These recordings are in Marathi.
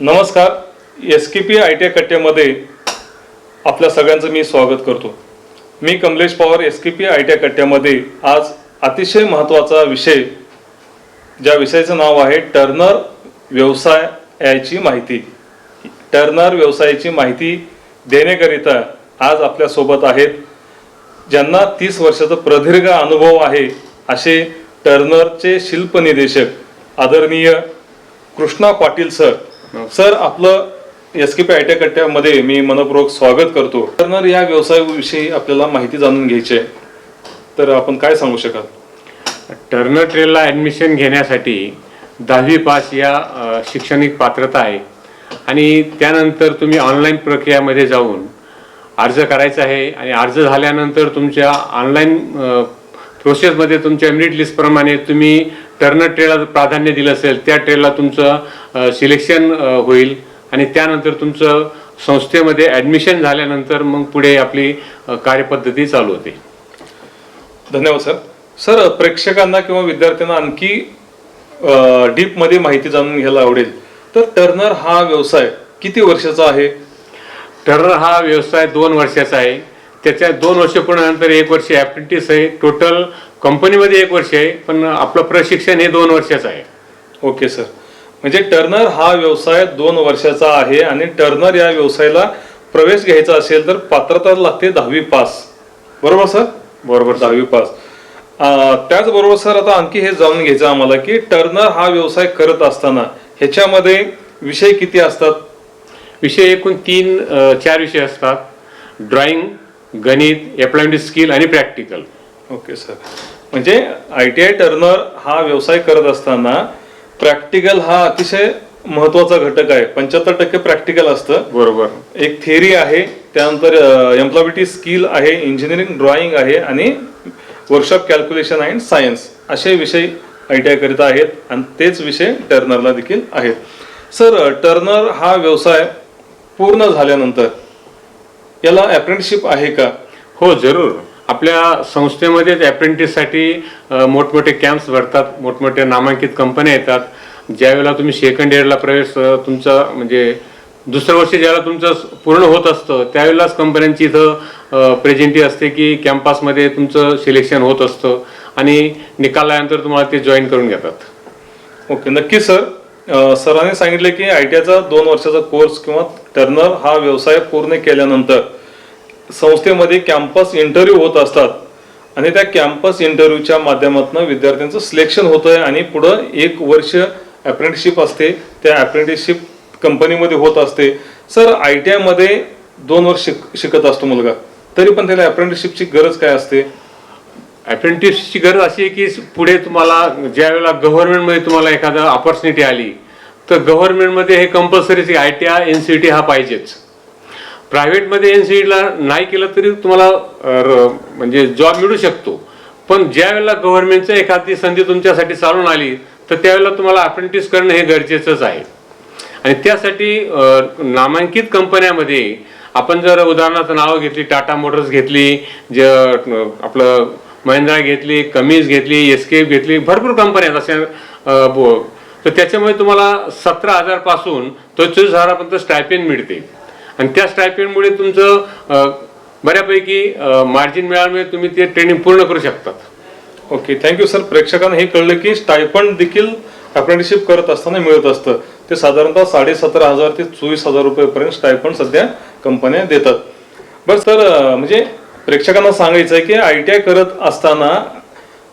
नमस्कार. S K P I T कट्ट्यामध्ये आपल्या सगळ्यांचं मी स्वागत करतो. मी Kamlesh Pawar S K P I T कट्ट्यामध्ये आज अतिशय महत्त्वाचा विषय ज्या विषयाचं नाव आहे टर्नर व्यवसायाची माहिती. टर्नर व्यवसायाची माहिती देण्याकरिता आज आपल्यासोबत आहेत ज्यांना तीस वर्षाचा प्रदीर्घ अनुभव आहे असे टर्नरचे शिल्पनिदेशक आदरणीय कृष्णा पाटील सर. सर आपलं S K P I T कट्ट्यामध्ये मी मनपूर्वक स्वागत करतो. टर्नर या व्यवसायाविषयी आपल्याला माहिती जाणून घ्यायची आहे. तर आपण काय सांगू शकाल? टर्नर ट्रेलला ॲडमिशन घेण्यासाठी दहावी पास या शैक्षणिक पात्रता आहे. आणि त्यानंतर तुम्ही ऑनलाईन प्रक्रियामध्ये जाऊन अर्ज करायचा आहे आणि अर्ज झाल्यानंतर तुमच्या ऑनलाईन प्रोसेसमध्ये तुमच्या मेरिट लिस्टप्रमाणे तुम्ही टर्नर ट्रेलला जर प्राधान्य दिलं असेल त्या ट्रेलला तुमचं सिलेक्शन होईल. आणि त्यानंतर तुमचं संस्थेमध्ये ॲडमिशन झाल्यानंतर मग पुढे आपली कार्यपद्धती चालू होते. धन्यवाद सर. सर प्रेक्षकांना किंवा विद्यार्थ्यांना आणखी डीपमध्ये माहिती जाणून घ्यायला आवडेल. तर टर्नर हा व्यवसाय किती वर्षाचा आहे? टर्नर हा व्यवसाय दोन वर्षाचा आहे. त्याच्या दोन वर्ष पूर्णनंतर एक वर्ष ॲप्रेंटिस आहे. टोटल कंपनीमध्ये एक वर्ष आहे पण आपलं प्रशिक्षण हे दोन वर्षाचं आहे. Okay sir. म्हणजे टर्नर हा व्यवसाय दोन वर्षाचा आहे आणि टर्नर या व्यवसायाला प्रवेश घ्यायचा असेल तर पात्रता लागते दहावी पास. बरोबर सर? बरोबर दहावी पास. त्याचबरोबर सर आता आणखी हे जाणून घ्यायचं आम्हाला की टर्नर हा व्यवसाय करत असताना ह्याच्यामध्ये विषय किती असतात? विषय एकूण तीन चार विषय असतात. ड्रॉइंग गणित अप्लायमेंट स्किल आणि प्रॅक्टिकल ओके सर म्हणजे आय टी आय टर्नर हा व्यवसाय करत असताना प्रॅक्टिकल हा अतिशय महत्त्वाचा घटक आहे. पंच्याहत्तर टक्के प्रॅक्टिकल असतं. बरोबर. एक थेरी आहे त्यानंतर एम्प्लॉबिलिटी स्किल आहे इंजिनिअरिंग ड्रॉइंग आहे आणि वर्कशॉप कॅल्क्युलेशन अँड सायन्स असे विषय आय टी आय करिता आहेत आणि तेच विषय टर्नरला देखील आहेत. सर टर्नर हा व्यवसाय पूर्ण झाल्यानंतर याला अप्रेंटिसशिप आहे का? हो जरूर. आपल्या संस्थेमध्येच अप्रेंटिससाठी मोठमोठे कॅम्प्स भरतात मोठमोठ्या नामांकित कंपन्या येतात. ज्यावेळेला तुम्ही सेकंड इयरला प्रवेश तुमचा म्हणजे दुसरं वर्ष ज्यावेळेला तुमचं पूर्ण होत असतं त्यावेळेलाच कंपन्यांची इथं प्रेझेंटी असते की कॅम्पसमध्ये तुमचं सिलेक्शन होत असतं आणि निकालानंतर तुम्हाला ते जॉईन करून घेतात. ओके नक्की सर सरांनी सांगितले की आय टी आयचा दोन वर्षाचा कोर्स किंवा टर्नर हा व्यवसाय पूर्ण केल्यानंतर संस्थेमध्ये कॅम्पस इंटरव्ह्यू होत असतात. आणि त्या कॅम्पस इंटरव्ह्यूच्या माध्यमातून विद्यार्थ्यांचं सिलेक्शन होतं आहे आणि पुढं एक वर्ष अप्रेंटिसशिप असते. त्या अप्रेंटिसशिप कंपनीमध्ये होत असते. सर आय टी आयमध्ये दोन वर्ष शिक शिकत असतो मुलगा. तरी पण त्याला अप्रेंटिसशिपची गरज काय असते? अप्रेंटिसची गरज अशी आहे की पुढे तुम्हाला ज्या वेळेला गव्हर्नमेंटमध्ये तुम्हाला एखादं ऑपॉर्च्युनिटी आली तर गव्हर्नमेंटमध्ये हे compulsory I T I N C T हा पाहिजेच. प्रायव्हेटमध्ये एन सी टीला नाही केलं तरी तुम्हाला म्हणजे जॉब मिळू शकतो. पण ज्या वेळेला गव्हर्नमेंटचं एखादी संधी तुमच्यासाठी चालून आली तर त्यावेळेला तुम्हाला अप्रेंटिस करणं हे गरजेचंच आहे. आणि त्यासाठी नामांकित कंपन्यामध्ये आपण जर उदाहरणार्थ नावं घेतली टाटा मोटर्स घेतली ज आपलं महिंद्रा घेतली कमीज घेतली एस्केप घेतली भरपूर कंपन्या आहेत अशा तर त्याच्यामुळे तुम्हाला सतरा हजारपासून तो चोवीस हजारापर्यंत स्टायपेंड मिळते. आणि त्या स्टायपेंडमुळे तुमचं बऱ्यापैकी मार्जिन मिळाल्यामुळे तुम्ही ते ट्रेनिंग पूर्ण करू शकतात. ओके थँक्यू सर प्रेक्षकांना हे कळलं की स्टायफंड देखील अप्रेंटिसशिप करत असताना मिळत असतं. ते साधारणतः साडेसतरा हजार ते चोवीस हजार रुपयेपर्यंत स्टायफंड सध्या कंपन्या देतात. बरं सर म्हणजे प्रेक्षकांना सांगायचं आहे की आय टी आय करत असताना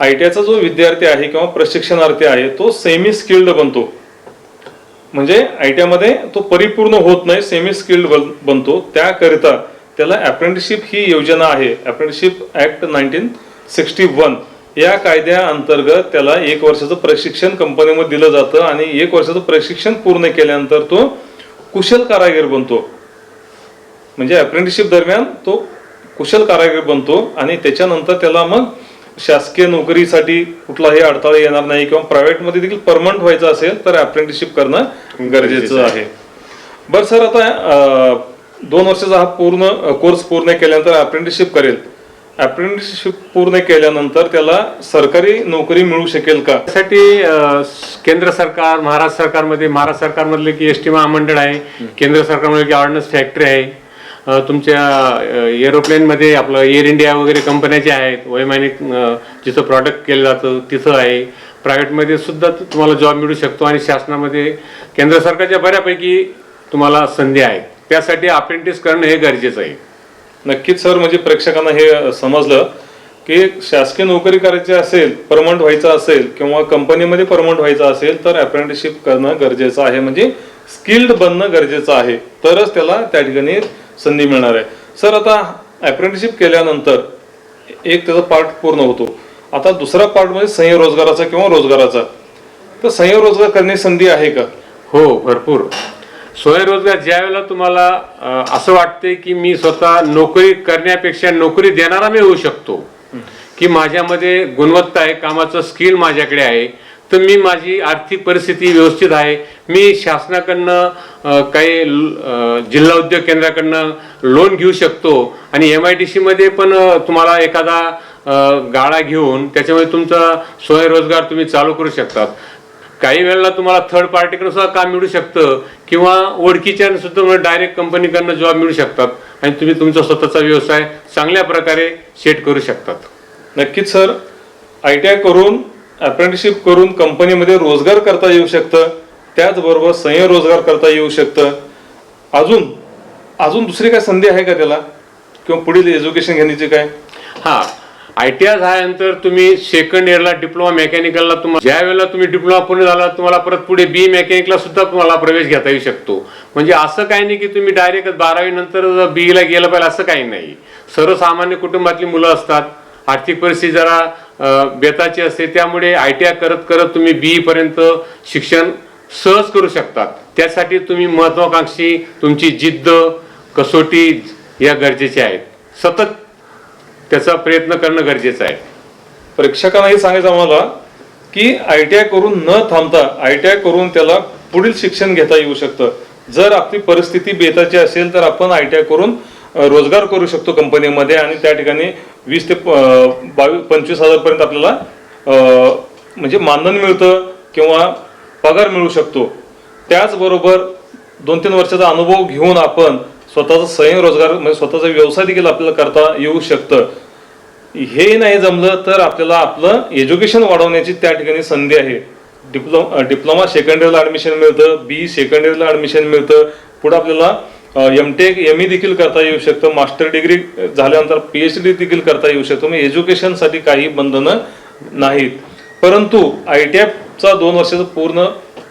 आय टी आयचा जो विद्यार्थी आहे किंवा प्रशिक्षणार्थी आहे तो सेमी स्किल्ड बनतो. म्हणजे आय टी आयमध्ये तो परिपूर्ण होत नाही सेमी स्किल्ड बनतो. त्याकरिता त्याला अप्रेंटिसशिप ही योजना आहे. Apprenticeship act nineteen sixty one या कायद्याअंतर्गत त्याला एक वर्षाचं प्रशिक्षण कंपनीमध्ये दिलं जातं आणि एक वर्षाचं प्रशिक्षण पूर्ण केल्यानंतर तो कुशल कारागीर बनतो. म्हणजे अप्रेंटिसशिप दरम्यान तो कुशल कारागीर बनतो आणि त्याच्यानंतर त्याला मग शासकीय नोकरीसाठी कुठलाही अडथळा येणार नाही किंवा प्रायव्हेटमध्ये देखील परमनंट व्हायचं असेल तर अप्रेंटिसशिप करणं गरजेचं आहे. बरं सर आता दोन वर्षाचा हा पूर्ण कोर्स पूर्ण केल्यानंतर अप्रेंटिसशिप करेल. अप्रेंटिसशिप पूर्ण केल्यानंतर त्याला सरकारी नोकरी मिळू शकेल का? त्यासाठी केंद्र सरकार महाराष्ट्र सरकारमध्ये महाराष्ट्र सरकारमधले की एस टी महामंडळ आहे. केंद्र सरकारमध्ये की ऑर्डनन्स फॅक्टरी आहे. तुमच्या एरोप्लेनमध्ये आपलं एअर इंडिया वगैरे कंपन्याचे आहेत वैमानिक जिथं प्रॉडक्ट केलं जातं तिथं आहे. प्रायव्हेटमध्ये सुद्धा तुम्हाला जॉब मिळू शकतो आणि शासनामध्ये केंद्र सरकारच्या बऱ्यापैकी तुम्हाला संधी आहेत. त्यासाठी अप्रेंटिस करणं हे गरजेचं आहे. नक्कीच सर. म्हणजे प्रेक्षकांना हे समजलं की शासकीय नोकरी करायची असेल परमनंट व्हायचं असेल किंवा कंपनीमध्ये परमनंट व्हायचं असेल तर अप्रेंटिसशिप करणं गरजेचं आहे. म्हणजे स्किल्ड बनणं गरजेचं आहे. तरच त्याला त्या ठिकाणी संधी मिळणार आहे. सर आता अप्रेंटिसशिप केल्यानंतर एक त्याचा पार्ट पूर्ण होतो. आता दुसरा पार्ट म्हणजे संयोग रोजगाराचा किंवा रोजगाराचा. तर संयोग रोजगार करण्याची संधी आहे का? हो भरपूर. स्वयंरोजगार ज्या वेळेला तुम्हाला असं वाटते की मी स्वतः नोकरी करण्यापेक्षा नोकरी देणारा मी होऊ शकतो. की माझ्यामध्ये गुणवत्ता आहे कामाचं स्किल माझ्याकडे आहे. तर मी माझी आर्थिक परिस्थिती व्यवस्थित आहे. मी शासनाकडनं काही जिल्हा उद्योग केंद्राकडनं लोन घेऊ शकतो आणि एम आय डी सीमध्ये पण तुम्हाला एखादा गाळा घेऊन त्याच्यामध्ये तुमचा स्वयंरोजगार तुम्ही चालू करू शकतात. काही वेळेला तुम्हाला थर्ड पार्टीकडून सुद्धा काम मिळू शकतं किंवा ओळखीच्या सुद्धा डायरेक्ट कंपनीकडनं जॉब मिळू शकतात आणि तुम्ही तुमचा स्वतःचा व्यवसाय चांगल्या प्रकारे सेट करू शकतात. नक्कीच सर. आय टी आय करून अप्रेंटिसशिप करून कंपनीमध्ये रोजगार करता येऊ शकतं. त्याचबरोबर संयोग रोजगार करता येऊ शकतं. अजून अजून दुसरी काय संधी आहे का त्याला? किंवा पुढील एज्युकेशन घेण्याची काय? हा आय टी आय झाल्यानंतर तुम्ही सेकंड इयरला डिप्लोमा मेकॅनिकलला तुम्हाला ज्या वेळेला तुम्ही डिप्लोमा पूर्ण झाला तुम्हाला परत पुढे बी मेकॅनिकला सुद्धा तुम्हाला प्रवेश घेता येऊ शकतो. म्हणजे असं काही नाही की तुम्ही डायरेक्ट बारावी नंतर बीईला गेलं पाहिजे असं काही नाही. सर्वसामान्य कुटुंबातली मुलं असतात. आर्थिक परिस्थिती जरा बेताची असते त्यामुळे आय टी आय करत करत तुम्ही बी पर्यंत शिक्षण सहज करू शकतात. त्यासाठी तुम्ही महत्वाकांक्षी तुमची जिद्द कसोटी या गरजेच्या आहेत. सतत त्याचा प्रयत्न करणं गरजेचं आहे. प्रेक्षकांना हे सांगायचं आम्हाला की आय टी आय करून न थांबता आय टी आय करून त्याला पुढील शिक्षण घेता येऊ शकतं. जर आपली परिस्थिती बेताची असेल तर आपण आय टी आय करून रोजगार करू शकतो कंपनीमध्ये आणि त्या ठिकाणी वीस ते बावीस पंचवीस हजारपर्यंत आपल्याला म्हणजे मानधन मिळतं किंवा पगार मिळू शकतो. त्याचबरोबर दोन तीन वर्षाचा अनुभव घेऊन आपण स्वतःचा स्वयं रोजगार म्हणजे स्वतःचा व्यवसाय देखील आपल्याला करता येऊ शकतं. हे नाही जमलं तर आपल्याला आपलं एज्युकेशन वाढवण्याची त्या ठिकाणी संधी आहे. डिप्लोमा डिप्लोमा सेकंड इयरला ॲडमिशन मिळतं बी सेकंड इयरला ॲडमिशन मिळतं. पुढं आपल्याला एम टेक एम ई देखील करता येऊ शकतं. मास्टर डिग्री झाल्यानंतर पी एच डी देखील करता येऊ शकतो. म्हणजे एज्युकेशनसाठी काही बंधनं नाहीत. परंतु आय टी आयचा दोन वर्षाचा पूर्ण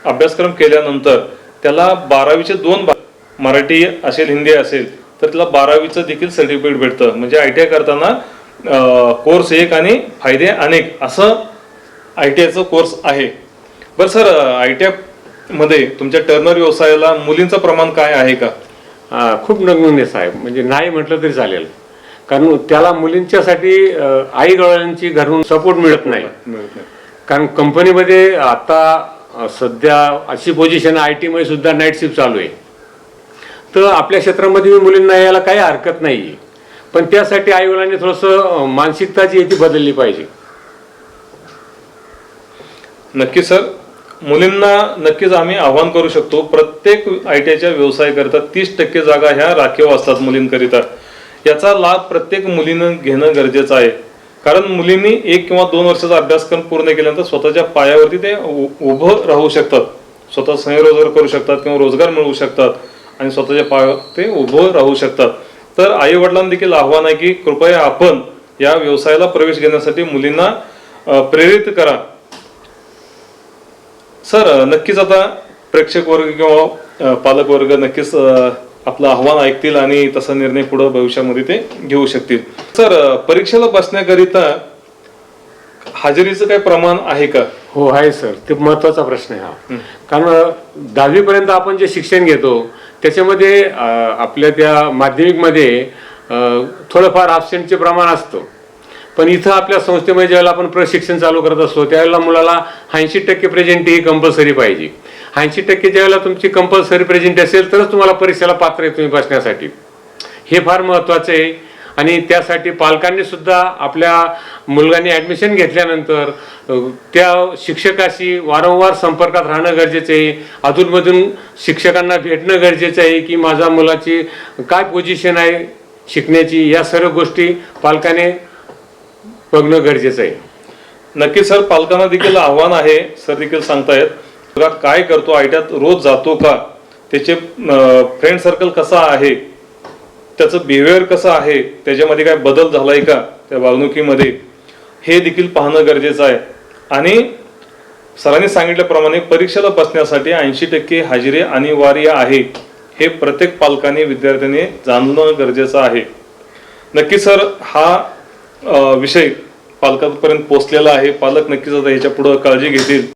अभ्यासक्रम केल्यानंतर त्याला बारावीचे दोन भाग मराठी असेल हिंदी असेल तर त्याला बारावीचं देखील सर्टिफिकेट भेटतं. म्हणजे आय टी आय करताना कोर्स एक आणि फायदे अनेक असं आय टी आयचं कोर्स आहे. बरं सर आय टी आयमध्ये तुमच्या टर्नर व्यवसायाला मुलींचं प्रमाण काय आहे का? खूप नगण्य साहेब म्हणजे नाही म्हटलं तरी चालेल. कारण त्याला मुलींच्यासाठी आई गवळ्यांची घरून सपोर्ट मिळत नाही. कारण कंपनीमध्ये आता सध्या अशी पोझिशन आय टीमध्ये सुद्धा नाईट शिफ्ट चालू आहे. तर आपल्या क्षेत्रामध्ये मुलींना यायला काही हरकत नाही पण त्यासाठी आईवडिलांनी थोडंसं मानसिकता जी आहे ती बदलली पाहिजे. नक्की सर. मुलींना नक्कीच आम्ही आव्हान करू शकतो. प्रत्येक आय टी आयच्या व्यवसायाकरिता तीस टक्के जागा ह्या राखीव असतात मुलींकरिता. याचा लाभ प्रत्येक मुलीनं घेणं गरजेचं आहे. कारण मुलींनी एक किंवा दोन वर्षाचा अभ्यासक्रम पूर्ण केल्यानंतर स्वतःच्या पायावरती ते उ- उभं राहू शकतात. स्वतः स्वयंरोजगार करू शकतात किंवा रोजगार मिळवू शकतात आणि स्वतःच्या पायावर ते उभं राहू शकतात. तर आई वडिलांना देखील आव्हान आहे की कृपया आपण या व्यवसायाला प्रवेश घेण्यासाठी मुलींना प्रेरित करा. सर नक्कीच आता प्रेक्षक वर्ग किंवा पालक वर्ग नक्कीच आपलं आव्हान ऐकतील आणि तसा निर्णय पुढे भविष्यामध्ये ते घेऊ शकतील. सर परीक्षेला बसण्याकरिता हजेरीचं काही प्रमाण आहे का? हो आहे सर. ते महत्त्वाचा प्रश्न आहे हा. कारण दहावीपर्यंत आपण जे शिक्षण घेतो त्याच्यामध्ये आपल्या त्या माध्यमिकमध्ये थोडंफार absent प्रमाण असतं. पण इथं आपल्या संस्थेमध्ये ज्यावेळेला आपण प्रशिक्षण चालू करत असतो त्यावेळेला मुलाला ऐंशी टक्के प्रेझेंट ही कंपल्सरी पाहिजे. ऐंशी टक्के ज्यावेळेला तुमची कंपल्सरी प्रेझेंट असेल तरच तुम्हाला परीक्षेला पात्र आहे तुम्ही बसण्यासाठी. हे फार महत्त्वाचं आहे. आणि त्यासाठी पालकांनी सुद्धा आपल्या मुलगांनी ॲडमिशन घेतल्यानंतर त्या शिक्षकाशी वारंवार संपर्कात राहणं गरजेचं आहे. अधूनमधून शिक्षकांना भेटणं गरजेचं आहे की माझ्या मुलाची काय पोझिशन आहे शिकण्याची या सर्व गोष्टी पालकाने बघणं गरजेचं आहे. नक्की सर पालकांना देखील आव्हान आहे. सर देखील सांगतायत मुलगा काय करतो? आयट्यात रोज जातो का? त्याचे फ्रेंड सर्कल कसा आहे? त्याचं बिहेवियर कसं आहे? त्याच्यामध्ये काय बदल झालाय का? त्या वागणुकीमध्ये. हे देखील पाहणं गरजेचं आहे. आणि सरांनी सांगितल्याप्रमाणे परीक्षेला बसण्यासाठी ऐंशी टक्के हजेरी अनिवार्य आहे. हे प्रत्येक पालकाने विद्यार्थ्यांनी जाणणं गरजेचं आहे. नक्की सर हा विषय पालकांपर्यंत पोहोचलेला आहे. पालक नक्कीच आता ह्याच्या पुढं काळजी घेतील.